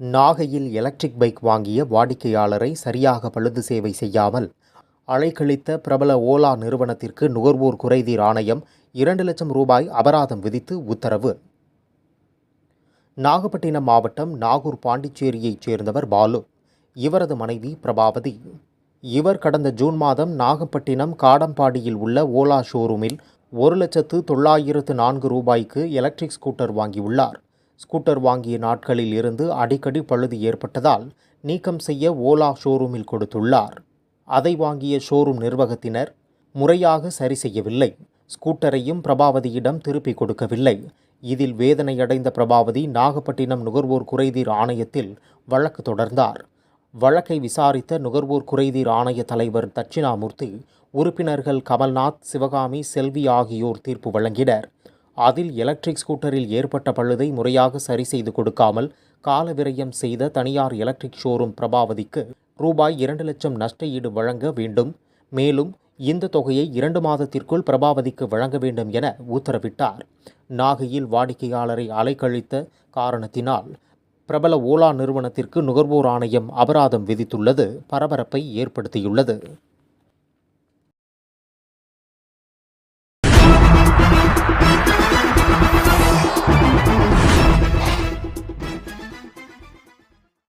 நாகையில் electric bike வாங்கிய வாடிக்கையாளரை சரியாக பழுது சேவை செய்யாமல் அலைக்கழித்த பிரபல ஓலா நிறுவனத்திற்கு நுகர்வோர் குறைதீர் ஆணையம் இரண்டு லட்சம் ரூபாய் அபராதம் விதித்து உத்தரவு. நாகப்பட்டினம் மாவட்டம் நாகூர் பாண்டிச்சேரியைச் சேர்ந்தவர் பாலு. இவரது மனைவி பிரபாவதி. இவர் கடந்த ஜூன் மாதம் நாகப்பட்டினம் காடம்பாடியில் உள்ள ஓலா ஷோரூமில் ஒரு லட்சத்து தொள்ளாயிரத்து நான்கு ரூபாய்க்கு எலக்ட்ரிக் ஸ்கூட்டர் வாங்கியுள்ளார். ஸ்கூட்டர் வாங்கிய நாட்களில் இருந்து அடிக்கடி பழுது ஏற்பட்டதால் நீக்கம் செய்ய ஓலா ஷோரூமில் கொடுத்துள்ளார். அதை வாங்கிய ஷோரூம் நிர்வாகத்தினர் முறையாக சரி செய்யவில்லை. ஸ்கூட்டரையும் பிரபாவதியிடம் திருப்பிக் கொடுக்கவில்லை. இதில் வேதனையடைந்த பிரபாவதி நாகப்பட்டினம் நுகர்வோர் குறைதீர் ஆணையத்தில் வழக்கு தொடர்ந்தார். வழக்கை விசாரித்த நுகர்வோர் குறைதீர் ஆணைய தலைவர் தட்சிணாமூர்த்தி உறுப்பினர்கள் கமல்நாத் சிவகாமி செல்வி ஆகியோர் தீர்ப்பு வழங்கினர். அதில் எலக்ட்ரிக் ஸ்கூட்டரில் ஏற்பட்ட பழுதை முறையாக சரி செய்து கொடுக்காமல் கால விரயம் செய்த தனியார் எலக்ட்ரிக் ஷோரூம் பிரபாவதிக்கு ரூபாய் இரண்டு லட்சம் நஷ்ட ஈடு வழங்க வேண்டும். மேலும் இந்த தொகையை இரண்டு மாதத்திற்குள் பிரபாவதிக்கு வழங்க வேண்டும் என உத்தரவிட்டார். நாகையில் வாடிக்கையாளரை அலைக்கழித்த காரணத்தினால் பிரபல ஓலா நிறுவனத்திற்கு நுகர்வோர் ஆணையம் அபராதம் விதித்துள்ளது. பரபரப்பை ஏற்படுத்தியுள்ளது.